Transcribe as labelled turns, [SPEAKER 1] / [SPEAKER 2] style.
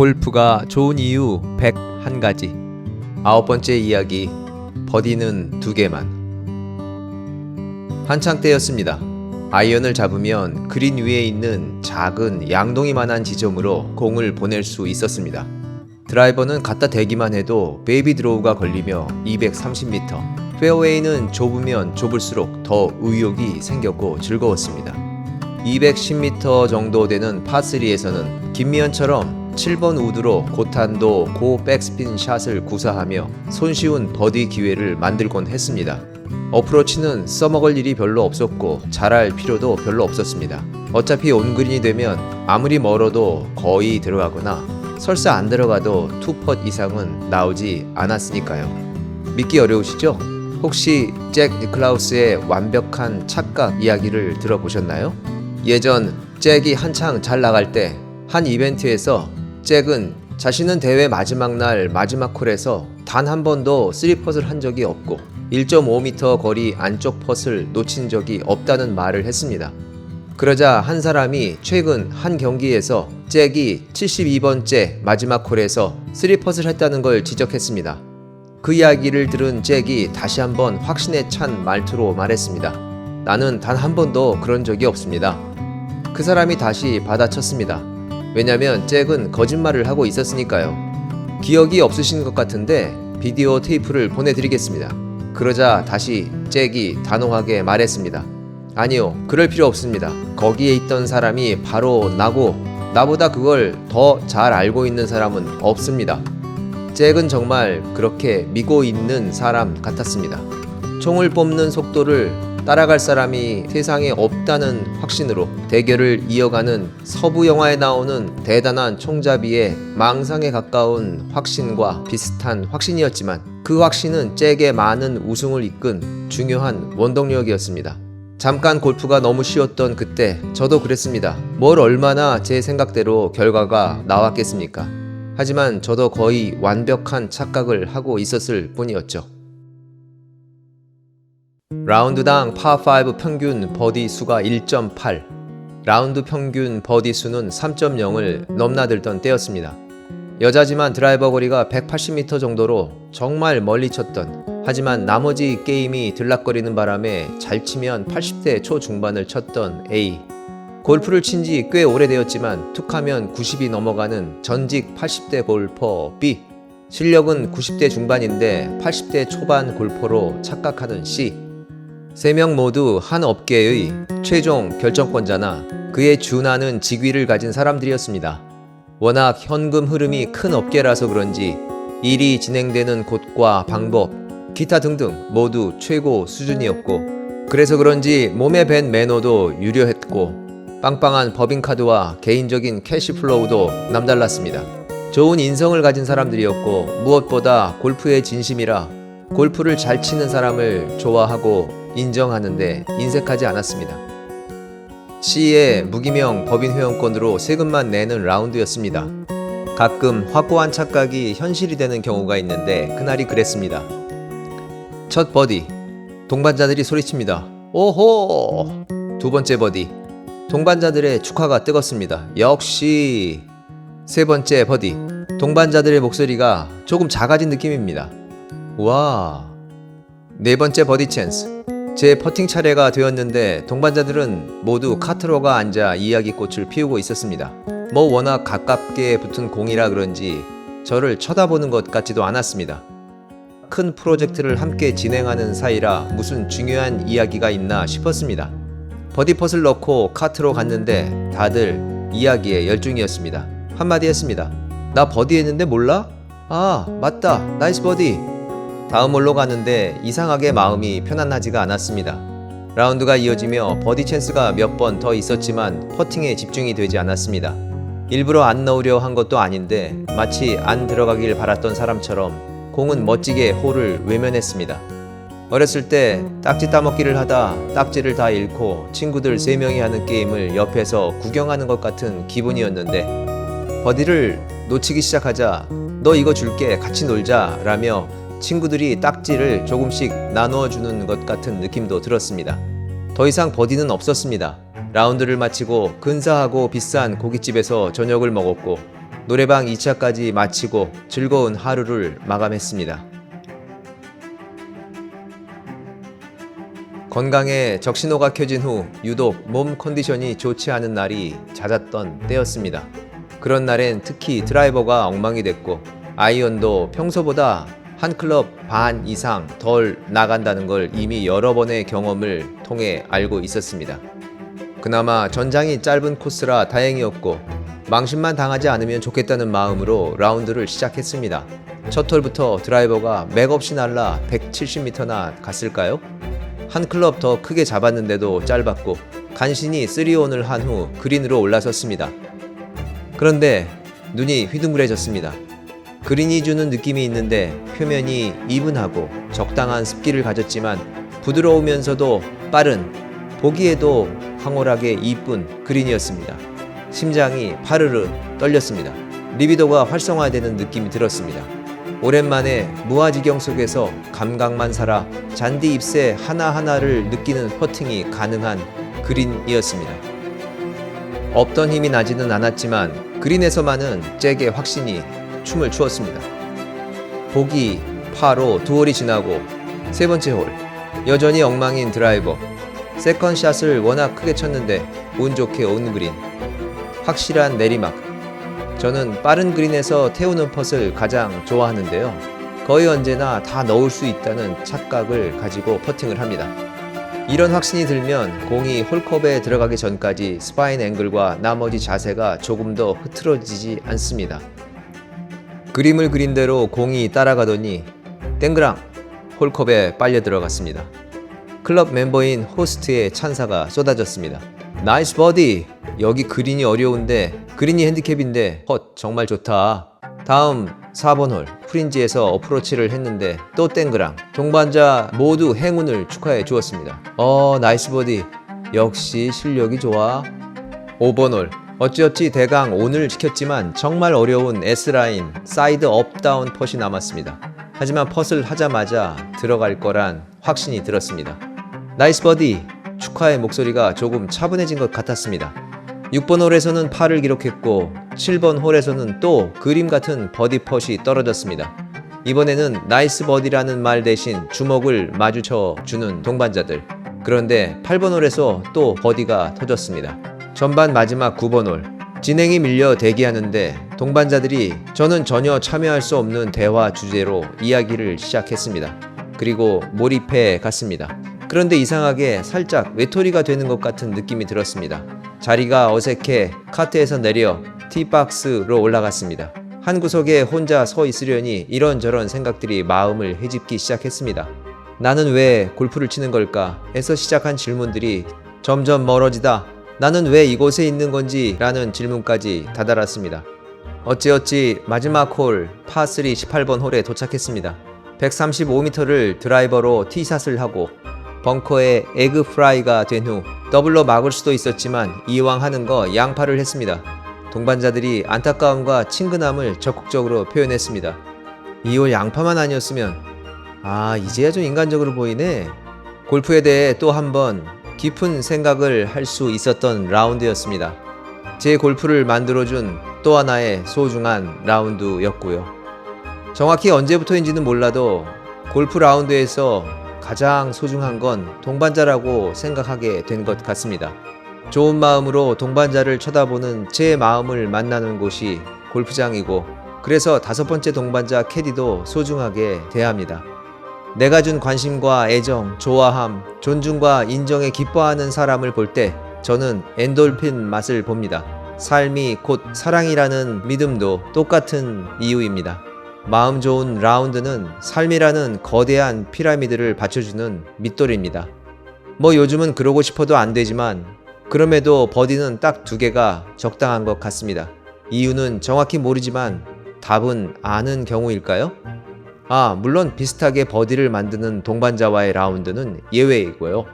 [SPEAKER 1] 골프가 좋은 이유 101가지. 아홉 번째 이야기. 버디는 두 개만. 한창 때였습니다. 아이언을 잡으면 그린 위에 있는 작은 양동이만한 지점으로 공을 보낼 수 있었습니다. 드라이버는 갖다 대기만 해도 베이비 드로우가 걸리며 230m. 페어웨이는 좁으면 좁을수록 더 의욕이 생겼고 즐거웠습니다. 210m 정도 되는 파3에서는 김미연처럼 7번 우드로 고탄도 고 백스핀 샷을 구사하며 손쉬운 버디 기회를 만들곤 했습니다. 어프로치는 써먹을 일이 별로 없었고 잘할 필요도 별로 없었습니다. 어차피 온그린이 되면 아무리 멀어도 거의 들어가거나 설사 안 들어가도 투펫 이상은 나오지 않았으니까요. 믿기 어려우시죠? 혹시 잭 니클라우스의 완벽한 착각 이야기를 들어보셨나요? 예전 잭이 한창 잘 나갈 때 한 이벤트에서 잭은 자신은 대회 마지막 날 마지막 홀에서 단 한 번도 3펫을 한 적이 없고 1.5m 거리 안쪽 펫을 놓친 적이 없다는 말을 했습니다. 그러자 한 사람이 최근 한 경기에서 잭이 72번째 마지막 홀에서 3펫을 했다는 걸 지적했습니다. 그 이야기를 들은 잭이 다시 한번 확신에 찬 말투로 말했습니다. 나는 단 한 번도 그런 적이 없습니다. 그 사람이 다시 받아쳤습니다. 왜냐면 잭은 거짓말을 하고 있었으니까요. 기억이 없으신 것 같은데 비디오 테이프를 보내드리겠습니다. 그러자 다시 잭이 단호하게 말했습니다. 아니요, 그럴 필요 없습니다. 거기에 있던 사람이 바로 나고 나보다 그걸 더 잘 알고 있는 사람은 없습니다. 잭은 정말 그렇게 믿고 있는 사람 같았습니다. 총을 뽑는 속도를 따라갈 사람이 세상에 없다는 확신으로 대결을 이어가는 서부 영화에 나오는 대단한 총잡이의 망상에 가까운 확신과 비슷한 확신이었지만 그 확신은 잭의 많은 우승을 이끈 중요한 원동력이었습니다. 잠깐 골프가 너무 쉬웠던 그때 저도 그랬습니다. 뭘 얼마나 제 생각대로 결과가 나왔겠습니까? 하지만 저도 거의 완벽한 착각을 하고 있었을 뿐이었죠. 라운드당 파5 평균 버디 수가 1.8, 라운드 평균 버디 수는 3.0을 넘나들던 때였습니다. 여자지만 드라이버 거리가 180m 정도로 정말 멀리 쳤던, 하지만 나머지 게임이 들락거리는 바람에 잘 치면 80대 초중반을 쳤던 A. 골프를 친 지 꽤 오래되었지만 툭하면 90이 넘어가는 전직 80대 골퍼 B. 실력은 90대 중반인데 80대 초반 골퍼로 착각하는 C. 세 명 모두 한 업계의 최종 결정권자나 그에 준하는 직위를 가진 사람들이었습니다. 워낙 현금 흐름이 큰 업계라서 그런지 일이 진행되는 곳과 방법, 기타 등등 모두 최고 수준이었고 그래서 그런지 몸에 밴 매너도 유려했고 빵빵한 법인카드와 개인적인 캐시플로우도 남달랐습니다. 좋은 인성을 가진 사람들이었고 무엇보다 골프의 진심이라 골프를 잘 치는 사람을 좋아하고 인정하는데 인색하지 않았습니다. C의 무기명 법인 회원권으로 세금만 내는 라운드였습니다. 가끔 확고한 착각이 현실이 되는 경우가 있는데 그날이 그랬습니다. 첫 버디 동반자들이 소리칩니다. 오호! 두 번째 버디 동반자들의 축하가 뜨겁습니다. 역시 세 번째 버디 동반자들의 목소리가 조금 작아진 느낌입니다. 와. 네 번째 버디 찬스. 제 퍼팅 차례가 되었는데 동반자들은 모두 카트로가 앉아 이야기꽃을 피우고 있었습니다. 뭐 워낙 가깝게 붙은 공이라 그런지 저를 쳐다보는 것 같지도 않았습니다. 큰 프로젝트를 함께 진행하는 사이라 무슨 중요한 이야기가 있나 싶었습니다. 버디펫을 넣고 카트로 갔는데 다들 이야기에 열중이었습니다. 한마디 했습니다. 나 버디 했는데 몰라? 아, 맞다. 나이스 버디. 다음 홀로 가는데 이상하게 마음이 편안하지가 않았습니다. 라운드가 이어지며 버디 찬스가 몇 번 더 있었지만 퍼팅에 집중이 되지 않았습니다. 일부러 안 넣으려 한 것도 아닌데 마치 안 들어가길 바랐던 사람처럼 공은 멋지게 홀을 외면했습니다. 어렸을 때 딱지 따먹기를 하다 딱지를 다 잃고 친구들 3명이 하는 게임을 옆에서 구경하는 것 같은 기분이었는데 버디를 놓치기 시작하자 너 이거 줄게 같이 놀자 라며 친구들이 딱지를 조금씩 나누어 주는 것 같은 느낌도 들었습니다. 더 이상 버디는 없었습니다. 라운드를 마치고 근사하고 비싼 고깃집에서 저녁을 먹었고 노래방 2차까지 마치고 즐거운 하루를 마감했습니다. 건강에 적신호가 켜진 후 유독 몸 컨디션이 좋지 않은 날이 잦았던 때였습니다. 그런 날엔 특히 드라이버가 엉망이 됐고 아이언도 평소보다 한 클럽 반 이상 덜 나간다는 걸 이미 여러 번의 경험을 통해 알고 있었습니다. 그나마 전장이 짧은 코스라 다행이었고 망신만 당하지 않으면 좋겠다는 마음으로 라운드를 시작했습니다. 첫 홀부터 드라이버가 맥없이 날라 170m나 갔을까요? 한 클럽 더 크게 잡았는데도 짧았고 간신히 3온을 한 후 그린으로 올라섰습니다. 그런데 눈이 휘둥그레졌습니다. 그린이 주는 느낌이 있는데 표면이 이분하고 적당한 습기를 가졌지만 부드러우면서도 빠른 보기에도 황홀하게 이쁜 그린이었습니다. 심장이 파르르 떨렸습니다. 리비도가 활성화되는 느낌이 들었습니다. 오랜만에 무아지경 속에서 감각만 살아 잔디 잎새 하나하나를 느끼는 퍼팅이 가능한 그린이었습니다. 없던 힘이 나지는 않았지만 그린에서만은 잭의 확신이 춤을 추었습니다. 보기, 파로 두 홀이 지나고 세 번째 홀 여전히 엉망인 드라이버 세컨샷을 워낙 크게 쳤는데 운 좋게 온 그린 확실한 내리막 저는 빠른 그린에서 태우는 펫을 가장 좋아하는데요. 거의 언제나 다 넣을 수 있다는 착각을 가지고 퍼팅을 합니다. 이런 확신이 들면 공이 홀컵에 들어가기 전까지 스파인 앵글과 나머지 자세가 조금 더 흐트러지지 않습니다. 그림을 그린 대로 공이 따라가더니 땡그랑 홀컵에 빨려 들어갔습니다. 클럽 멤버인 호스트의 찬사가 쏟아졌습니다. 나이스 버디! 여기 그린이 어려운데 그린이 핸디캡인데 헛 정말 좋다. 다음 4번 홀 프린지에서 어프로치를 했는데 또 땡그랑 동반자 모두 행운을 축하해 주었습니다. 어 나이스 버디 역시 실력이 좋아. 5번 홀 어찌어찌 대강 오늘 지켰지만 정말 어려운 S라인 사이드 업다운 펫이 남았습니다. 하지만 펫을 하자마자 들어갈 거란 확신이 들었습니다. 나이스 버디 축하의 목소리가 조금 차분해진 것 같았습니다. 6번 홀에서는 파를 기록했고 7번 홀에서는 또 그림 같은 버디 펫이 떨어졌습니다. 이번에는 나이스 버디라는 말 대신 주먹을 마주쳐 주는 동반자들. 그런데 8번 홀에서 또 버디가 터졌습니다. 전반 마지막 9번 홀. 진행이 밀려 대기하는데 동반자들이 저는 전혀 참여할 수 없는 대화 주제로 이야기를 시작했습니다. 그리고 몰입해 갔습니다. 그런데 이상하게 살짝 외톨이가 되는 것 같은 느낌이 들었습니다. 자리가 어색해 카트에서 내려 티박스로 올라갔습니다. 한 구석에 혼자 서 있으려니 이런저런 생각들이 마음을 헤집기 시작했습니다. 나는 왜 골프를 치는 걸까? 에서 시작한 질문들이 점점 멀어지다. 나는 왜 이곳에 있는 건지? 라는 질문까지 다다랐습니다. 어찌어찌 마지막 홀 파3 18번 홀에 도착했습니다. 135m를 드라이버로 티샷을 하고 벙커에 에그 프라이가 된 후 더블로 막을 수도 있었지만 이왕 하는 거 양파를 했습니다. 동반자들이 안타까움과 친근함을 적극적으로 표현했습니다. 이홀 양파만 아니었으면 아 이제야 좀 인간적으로 보이네. 골프에 대해 또 한번 깊은 생각을 할 수 있었던 라운드였습니다. 제 골프를 만들어준 또 하나의 소중한 라운드였고요. 정확히 언제부터인지는 몰라도 골프 라운드에서 가장 소중한 건 동반자라고 생각하게 된 것 같습니다. 좋은 마음으로 동반자를 쳐다보는 제 마음을 만나는 곳이 골프장이고 그래서 다섯 번째 동반자 캐디도 소중하게 대합니다. 내가 준 관심과 애정, 좋아함, 존중과 인정에 기뻐하는 사람을 볼 때 저는 엔돌핀 맛을 봅니다. 삶이 곧 사랑이라는 믿음도 똑같은 이유입니다. 마음 좋은 라운드는 삶이라는 거대한 피라미드를 받쳐주는 밑돌입니다. 뭐 요즘은 그러고 싶어도 안 되지만 그럼에도 버디는 딱 두 개가 적당한 것 같습니다. 이유는 정확히 모르지만 답은 아는 경우일까요? 아, 물론 비슷하게 버디를 만드는 동반자와의 라운드는 예외이고요.